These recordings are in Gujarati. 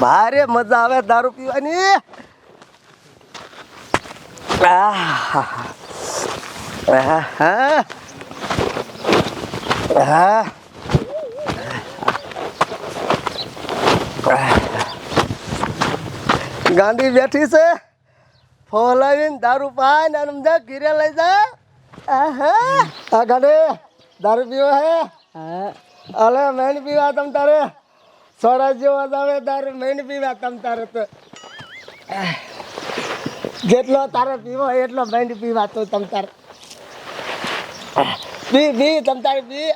ભારે મજા આવે દારૂ પીવાની. ગાંડી બેઠી છે. ફોલાવીને દારૂ પાય ને આમ જા ઘીરે લઈ જા. આ ગાંડી દારૂ પીવો હે? અલે મેન પીવા તમ તારે. સોડા જેવો આવે દારૂ મેન પીવા તમ તારે તો. જેટલો તારે પીવો એટલો મેન પીવા તો તમ તારે. પી પી તમ તારે પી.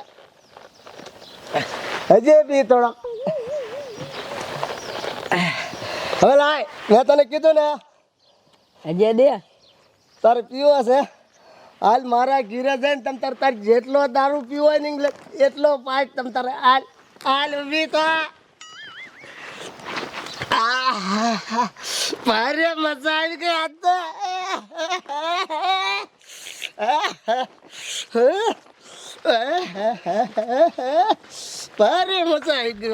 હજી પી થોડો. હવે લાય મેં તને કીધું ને. હજે દે. તારે પીવો છે. હાલ મારા ઘીરે જઈને તમ તારે તાર જેટલો દારૂ પીવો ને એટલો પાક તમ તારે. હાલ હાલ ઊભી તો. ભારે મજા આવી ગઈ આજ તો. ભારે મજા આવી ગઈ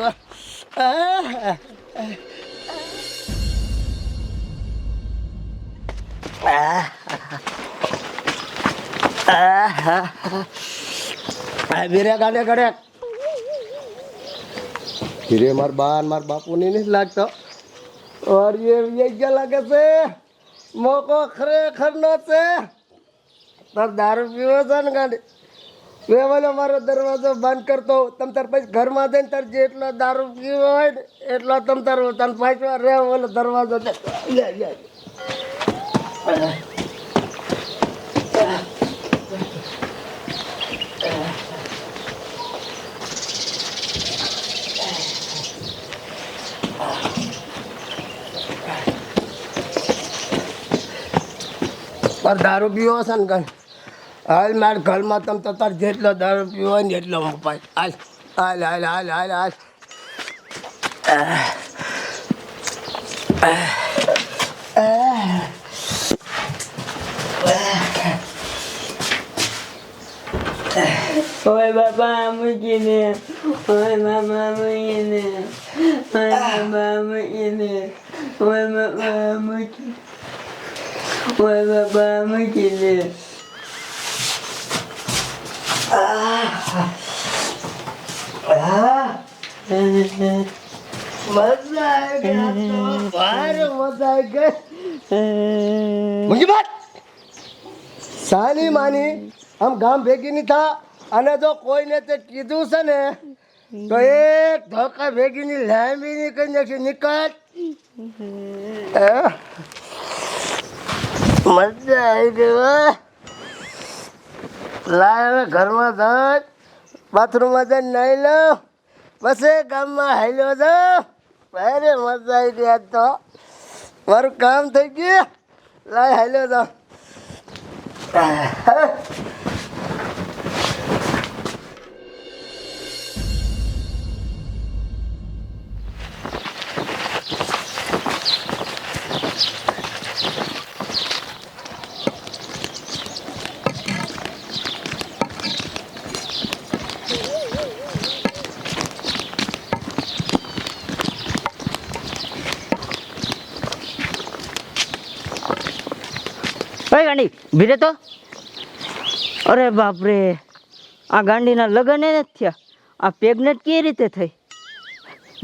વીરે ગાડે ગાડે. હીરે માર બાન માર બાપુ ની નથી લાગતો. વાળીએ વ્યજ્ઞ લાગે છે મોકો ખરેખરનો છે તાર દારૂ પીવો છે ને ગાડી વેવાલો મારો દરવાજો બંધ કરતો તમ તાર પછી ઘરમાં જઈને તાર જેટલો દારૂ પીવો હોય ને એટલો તમ તાર તને પાછો રે ઓલો દરવાજો દે. લે લે પર દારૂ પીવો છે ને ગણ હાલ માર ઘરમાં તમ તો તાર જેટલો દારૂ પીવો હોય ને એટલો હું પાય હાલ હાલ હાલ હાલ હાલ હાલ. ઓય બાપા, મૂકીને. ઓય મામા, મૂકીને. ઓય બાબા મૂકીને. ઓય બાપા મૂકી. મજા આવી ગઈ મુંજીબાત સાની માની, આમ ગામ ભેગી નહીં થા, અને જો કોઈને તે કીધું છે ને, તો એક ધોકા ભેગી ની લાંબી ની કરી નીકળ? મજા આવી ગઈ. લાય ઘરમાં જઈ બાથરૂમમાં જઈને નાહી લઉં પછી ગામમાં હાલ્યો જાઉં. ભારે મજા આવી ગઈ આજ તો. મારું કામ થઈ ગયું. લાય હાલ્યો જાઉં. ઓય ગાંડી ભીરે તો? અરે બાપરે આ ગાંડીના લગ્ન નથી થયા. આ પ્રેગ્નેટ કેવી રીતે થઈ?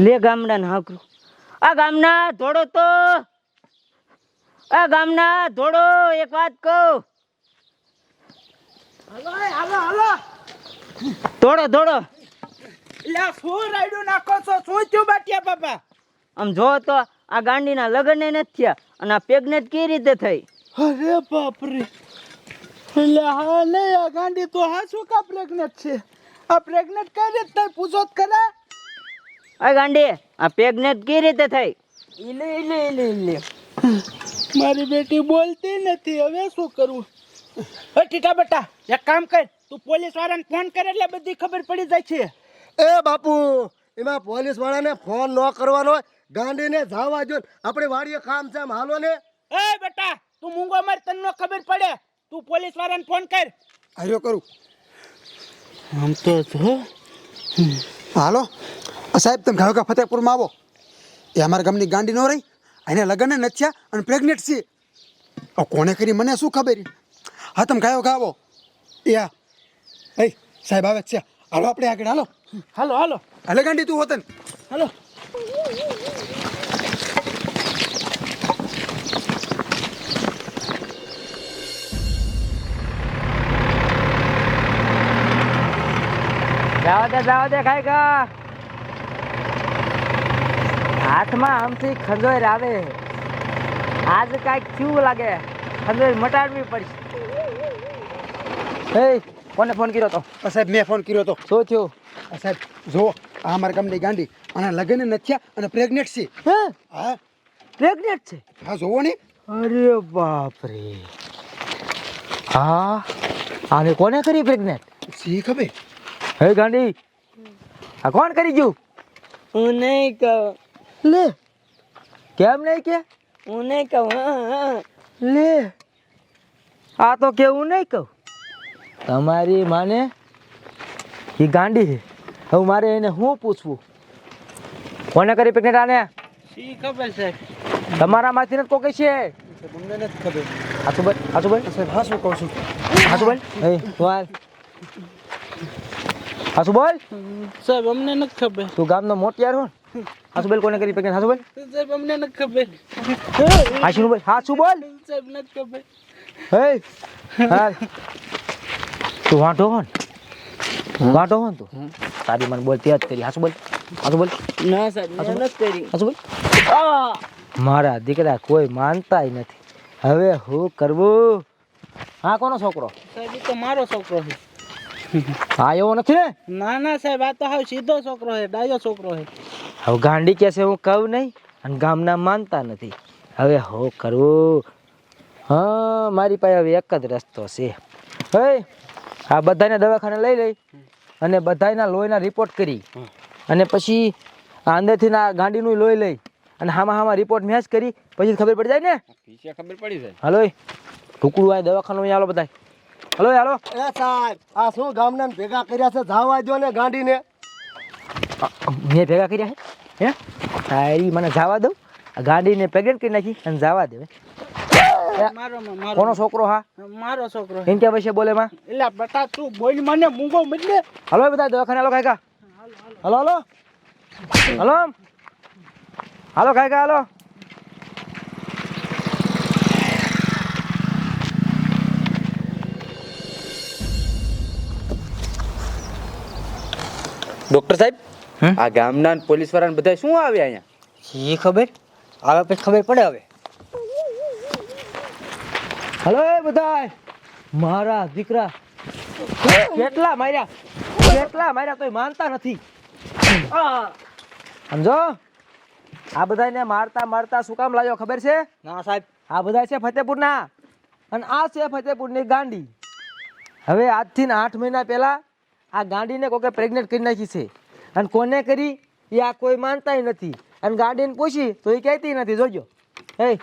લે ગામડાના હાકરું. આ ગામના ધોડો તો આ ગામના ધોડો એક વાત કહું. હાલો હાલો ધોડો ધોડો લે શું રાયડું નાખો છો? શું થયું બાટિયા બાપા? આમ જો તો આ ગાંડીના લગ્ન નથી થયા અને આ પ્રેગ્નેટ કેવી રીતે થઈ? અરે બાપરે. એટલે હા નહીં આ ગાંડી તો હા શું કા પ્રેગ્નેટ છે? આ પ્રેગ્નેટ કઈ રીતે થઈ પૂછો જ કરે આ ગાંડી આ પ્રેગ્નેટ કેવી રીતે થઈ ઇલે ઇલે ઇલે ઇલે મારી બેટી બોલતી નથી. હવે શું કરવું હે ટીટા બેટા એક કામ કર. તું પોલીસ વાળાને ફોન કરે એટલે બધી ખબર પડી જાય છે. એ બાપુ એમાં પોલીસ વાળાને ફોન ન કરવાનો હોય. ગાંધીને જવા જો આપણે વાડીએ કામ છે હાલો ને. એ બેટા તું મૂંગો માર તને નો ખબર પડે. તું પોલીસ વાળાને ફોન કર. હાર્યો કરું. આમ તો જો હાલો. આ સાહેબ તમે ઘાવકા ફતેપુરમાં આવો. એ અમારા ગામની ગાંડી નો રહી. એને લગ્ન નથી થયા અને પ્રેગ્નેન્ટ છે કોને કરી મને શું ખબર? હા તમે ગાયો ગાવો. યા એ સાહેબ આવે છે. હાલો આપણે આગળ હાલો. હાલો હાલો. હાલે ગાંડી તું હોતન. હાલો. જાવા દે જાવા દે ખાઈ કા હાથમાં આમથી ખંજોર આવે આજ કાંઈક થયું લાગે. ખંજોર મટાડવી પડશે. હે. કોને ફોન કર્યો તો? આ સાહેબ મેં ફોન કર્યો તો. શું થયું? સાહેબ જુઓ આ મારા ગામની ગાંડી. અને લગ્ન નથી અને પ્રેગ્નેટ છે. હે? હા? પ્રેગ્નેન્ટ છે? હા જોવો ને. અરે બાપ રે હા? આને કોને કરી પ્રેગ્નેન્ટ? સી ખબર? હે ગાંડી આ કોણ કરી ગયું? હું નહીં કહું. લે. કેમ નહીં કે? હું નહીં કહું. લે. આ તો કેવું નહીં કહું. તમારી માને એ ગાંડી છે. હવે મારે એને શું પૂછવું? કોને કરી પિકનિક આને? શી ખબર સાહેબ તમારામાંથી નથી કોઈ છે? તમને નથી ખબર. હાસુ બોલ હાસુ બોલ સાહેબ હા શું કહું છું? હાસુ બોલ એ હાલ. હાસુ બોલ સાહેબ અમને નથી ખબર. તું ગામનો મોટિયાર હો ને? હાસુ બોલ કોને કરી પેકે હાસુ બોલ સાહેબ અમને નથી ખબર. હાસુ બોલ હાસુ બોલ સાહેબ નથી ખબર. હે? હા તું વાંટો હો વાંટો હો ને તું. તારી મને બોલ ત્યાં જ કરી. હાસુ બોલ હાસુ બોલ ના સાહેબ મેં નથી કરી. હાસુ બોલ મારા દીકરા કોઈ માનતાય નથી. હવે હું કરવું? હા કોનો છોકરો? સાહેબ તો મારો છોકરો છે. હા એવો નથી ને? ના ના સાહેબ આ તો હાવ સીધો છોકરો છે ડાયો છોકરો છે. હવે ગાંડી કે છે હું કહું નહીં અને ગામના માનતા નથી. હવે હો કરવું હા મારી પાસે હવે એક જ રસ્તો છે. હે આ બધાને દવાખાને લઈ લઈ અને બધાના લોહીના રિપોર્ટ કરી. અને પછી આ અંદરથી ના ગાંડીનું લોહી લઈ અને હામાં હામાં રિપોર્ટ મેચ કરી પછી ખબર પડી જાય ને? ખબર પડી જાય. હાલો ટુકડું આ દવાખાનું અહીંયા હાલો બધા હાલો યારો એ સાહેબ આ શું ગામના ભેગા કર્યા છે? જાવા દો ને ગાંડીને. મેં ભેગા કર્યા હે? હે? તારી મને જાવા દઉં ગાંડીને પ્રેગ્નેન્ટ કરી નાખી અને જાવા દે કોનો છોકરો હા? મારો છોકરો. એમ કે પછી બોલે માં? એટલે બટા તું બોલ મને મૂંગો બદલે. હલો બધા દવાખાને હાલો કાકા. હલો. Hello hello. હાલો કાકા હાલો. ડોક્ટર સાહેબ આ ગામના પોલીસવાળા બધા શું આવે અહીંયા? એ ખબર? આવે પછી ખબર પડે હવે. હલો એ બધા મારા દીકરા. કેટલા માર્યા? કેટલા માર્યા તોય માનતા નથી. સમજો? આ બધાને મારતા મારતા શું કામ લાવ્યો ખબર છે? ના સાહેબ. આ બધા છે ફતેપુરના. અને આ છે ફતેપુરની ગાંડી. હવે આજથી ને આઠ મહિના પહેલા આ ગાંડીને કોકે પ્રેગ્નેન્ટ કરી નાખી છે. અને કોને કરી? એ આ કોઈ માનતાય નથી. અને ગાડીને પૂછી તો એ કહેતી નથી. જોજો. હે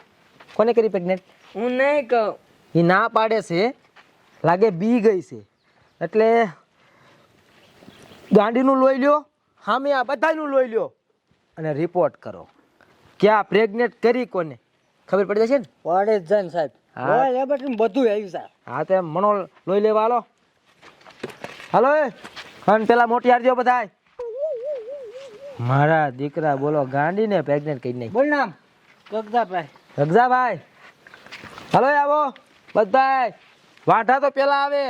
કોને કરી પ્રેગ્નેન્ટ હું નહીં કહું. એ ના પાડે છે. લાગે બી ગઈ છે. એટલે ગાંડીનું લોહી લ્યો સામે આ બધાનું લોહી લ્યો. અને રિપોર્ટ કરો. ક્યાં પ્રેગ્નેટ કરી કોને? ખબર પડી જશે ને? પડે જ જાય સાહેબ. હા. બધું આવ્યું સાહેબ હા તે મનો લોહી લેવા હાલો હાલો અને પેલા મોટી આરજો બધાય. મારા દીકરા બોલો ગાંડીને પ્રેગ્નેન્ટ કરી નાખી બોલ નામ ગગદાભાઈ. રગજાભાઈ હાલો આવો બધા વાંઢા તો પેલા આવે.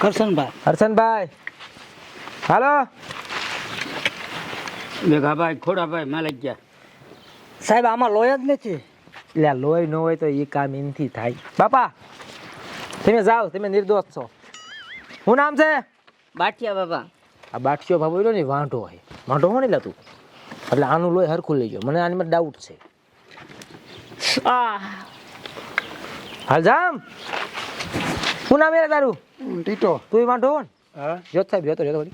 કરશનભાઈ. હર્ષનભાઈ હાલો. મેઘાભાઈ ખોડાભાઈ માલકિયા સાહેબ આમાં લોહી જ નથી. એટલે લોહી ન હોય તો એ કામ એમથી થાય. બાપા તમે જાઓ તમે નિર્દોષ છો. શું નામ છે? બાટિયા બાબા. આ બાટકીઓ બાબો રહ્યો ને વાંઢો હોય. વાંઢો હોય ને એટલે એટલે આનું લોહી હરખું લઈ ગયો મને આની ડાઉટ છે. હાલ જામ. શું નામ એ તારું? ટીટો. તું વાંઢો હો ને? હા. જોત સાહેબ જોતો જોતો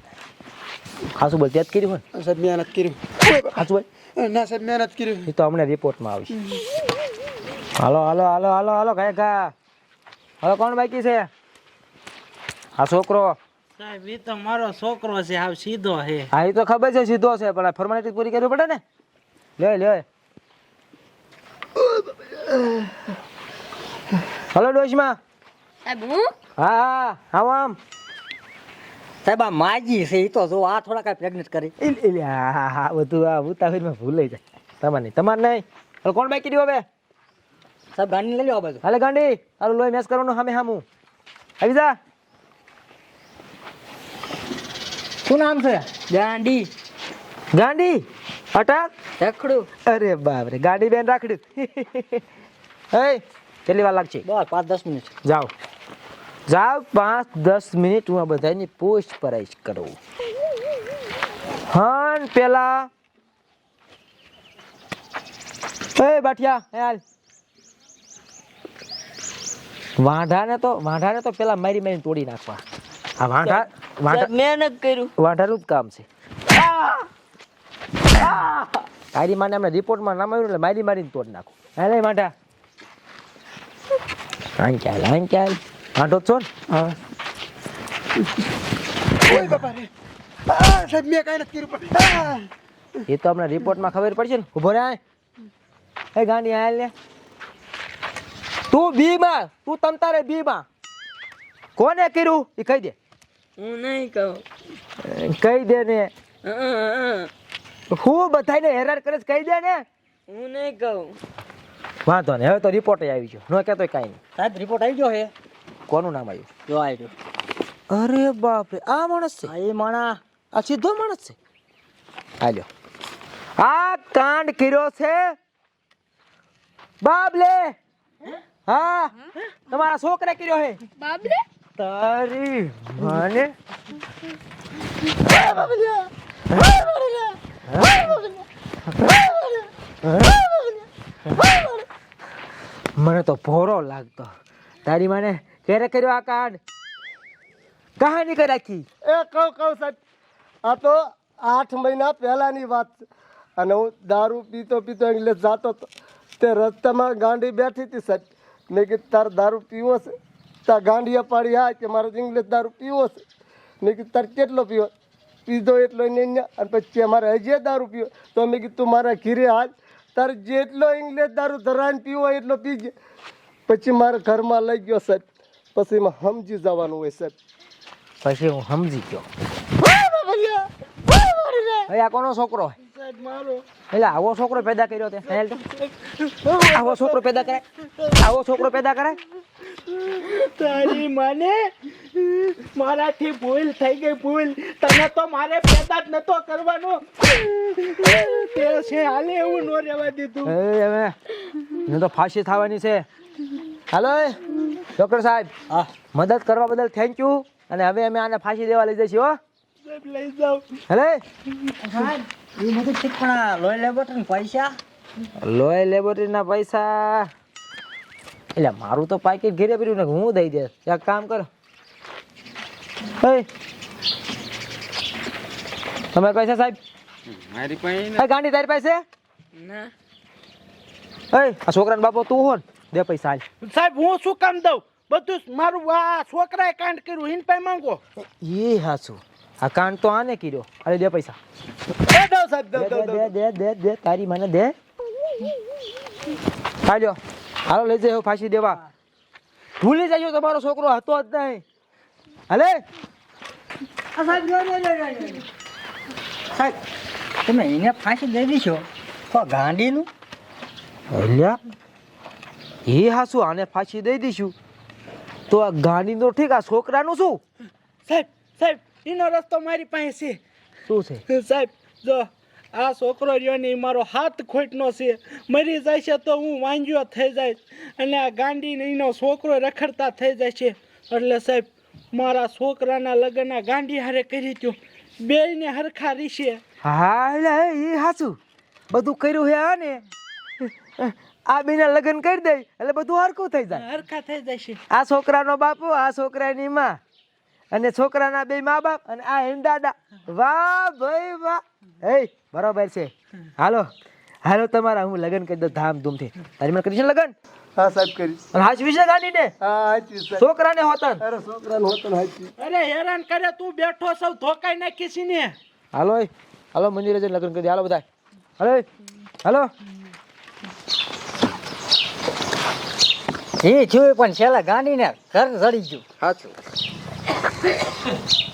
ખાસું બોલ ત્યાં જ કર્યું હોય સાહેબ મહેનત કર્યું ખાસું બોલ ના સાહેબ મહેનત કર્યું એ તો અમને રિપોર્ટમાં આવશે હાલો હાલો હાલો હાલો હાલો કાય ગા હવે કોણ બાકી છે? આ છોકરો? સાહેબ એ તો મારો છોકરો છે આ સીધો છે. હા એ તો ખબર છે સીધો છે પણ ફોર્માલિટી પૂરી કરવી પડે ને? લે લે. હલો ડોશમાં. સાહેબ હું? હા હા આવો આમ. સાહેબ આ માજી છે એ તો જો આ થોડા કાંઈ પ્રેગ્નેટ કરી. ઇલ- ઇલ, હા હા હા બધું આ ઉતાવળમાં ભૂલાઈ જાય. તમારે નહીં તમારે નહીં. હાલો કોણ બાકી રહ્યું હવે? સાહેબ ગાંડી લઈ લો બધું હાલે ગાંડી હાલો લોહી મેસ કરવાનું સામે સામું આવી જા. શું નામ છે? ગાંડી. ગાંડી? અટક રખડું. અરે બાપ રે ગાડી બેન રાખડ્યું. હે કેટલી વાર લાગશે? બસ પાંચ દસ મિનિટ. જાઓ. જાઓ પાંચ દસ મિનિટ હું આ બધાની પૂછપરછ કરું. હન પેલા. એ બાઠિયા હાલ. વાંઢાને તો વાંઢાને તો પેલા મારી મારી તોડી નાખવા. આ વાંઢા વાંઢા મેં નથી કર્યું. વાંઢાનું જ કામ છે. તારી માને એમને રિપોર્ટમાં નામ આવ્યું એટલે મારી મારીને તોડી નાખું. હાલે વાંઢા. આન ચાલ વાંઢો જ છો ને? હા. ઓય બાપા રે આ સાહેબ મેં કાંઈ નથી કર્યું એ તો હમણાં રિપોર્ટમાં ખબર પડશે ને. ઊભો રહે એ ગાંડી હાલ ને તું બી માં તું તમ તારે બી માં કોને કર્યું? એ કહી દે. હું નહીં કહું. કહી દે ને. હું બધાને હેરાન કરે કહી દે ને. હું નહીં કહું. વાંધો ને હવે તો રિપોર્ટ આવી ગયો. ન કહેતો કાંઈ નહીં. સાહેબ રિપોર્ટ આવી ગયો હે. કોનું નામ આવ્યું? જો આવ્યું અરે બાપ રે આ માણસ છે. એ માણા. આ સીધો માણસ છે. હાલ્યો આ કાંડ કર્યો છે. બાબલે. હા? તમારા છોકરે કર્યો હે. બાબલે તારી માને. મને તો ભોરો લાગતો. તારી માને ક્યારે કર્યો આ કાંડ? કહાની કરી રાખી? એ કહું કહું સાહેબ. આ તો આઠ મહિના પહેલાની વાત છે. અને હું દારૂ પીતો પીતો એટલે જાતો તે રસ્તામાં ગાંડી બેઠી હતી સાહેબ. મેં કીધું તાર દારૂ પીવો છે. તાર ગાંડિયા પાડી હા કે મારો ઇંગ્લિશ દારૂ પીવો છે. મેં કીધું તાર કેટલો પીવો? પીધો એટલો નહીં અને પછી અમારે હજી દારૂ પીવો? તો મેં કીધું તું મારા ઘીરે હાલ. તારે જેટલો ઇંગ્લિશ દારૂ ધરાઈને પીવો હોય એટલો પીજે પછી મારા ઘરમાં લઈ ગયો સાહેબ. પછી એમાં સમજી જવાનું હોય સાહેબ. પછી હું સમજી ગયો. આ કોનો છોકરો? એટલે આવો છોકરો પેદા કર્યો તે આવો છોકરો પેદા કરે. આવો છોકરો પેદા કરે. તારી માને મારાથી ભૂલ થઈ ગઈ ભૂલ. તને તો મારે પેદા જ નતો કરવાનો. તે છે હાલે એવું નો રહેવા દીધું. એ હવે. ને તો ફાંસી થવાની છે. હાલો ડોક્ટર સાહેબ. હા. મદદ કરવા બદલ થેન્ક યુ અને હવે અમે આને ફાંસી દેવા લઈ જઈશું હો. લઈ જાઓ. હલે. સાહેબ એ બધું ઠીક પણ આ લોહી લેબોરેટરી પૈસા? લોય લેબોરેટરીના પૈસા? એટલે મારું તો પાકેટ ઘેરે પડ્યું ને હું દઈ દે એક કામ કર. હે તમે પૈસા સાહેબ? મારી પાસે ગાંડી તારી પાસે? ના. હે આ છોકરાનો બાપો તું હો દે પૈસા હાલ. સાહેબ હું શું કામ દઉં? બધું મારું આ છોકરાએ કાંડ કર્યું હિન પાસે માંગો. એ હાચું આ કાન તો આને કર્યો અરે દે પૈસા. એ દો સાહેબ દો દે દો દે દે દે દે તારી મને દે. હાલ્યો. હાલો લઈ જાય ફાંસી દેવા. ભૂલી જજો તમારો છોકરો હતો જ નહીં. હાલે. સાહેબ તમે એને ફાંસી દઈ દીશો? તો ગાંડીનું? અલ્યા એ હાસુ આને ફાંસી દઈ દઈશું તો આ ગાંડી તો ઠીક આ છોકરાનું શું? સાહેબ સાહેબ એનો રસ્તો મારી પાસે છે. શું છે? સાહેબ જો આ છોકરો રહ્યો ને મારો હાથ ખોટનો છે. મરી જાય છે તો હું વાંજ્યો થઈ જાય અને આ ગાંડીને એનો છોકરો રખડતા થઈ જાય છે એટલે સાહેબ મારા છોકરાના લગ્ન ગાંડી હારે કરી ત્યો બે ને હરખા રીશે. હા એ હાચું. બધું કર્યું હે ને? આ બેના લગ્ન કરી દે એટલે બધું હરખું થઈ જાય. હરખા થઈ જાય છે આ છોકરાનો બાપુ આ છોકરાની માં. અને છોકરાના બે મા બાપ અને આ દાદા. વાહ ભાઈ વાહ. એ બરોબર છે. હાલો હાલો તમારા હું લગ્ન કરી દઉં ધામધૂમથી. તારી મને કરીશ લગન લગ્ન? હા સાહેબ કરીશ અને હાચ વિશે ગાંડીને હા હાચી સાહેબ છોકરાને હોતન? અરે છોકરાને હોતન ને હાચી અરે હેરાન કરે તું બેઠો સૌ ધોકાઈ નાખી છે ને. હાલો હાલો મંદિરે જઈને લગ્ન કરી દે. હાલો બધા હાલો હાલો. એ જોયું પણ છેલ્લા ગાંડીને ઘર સડી ગયું. સાચું Thank you.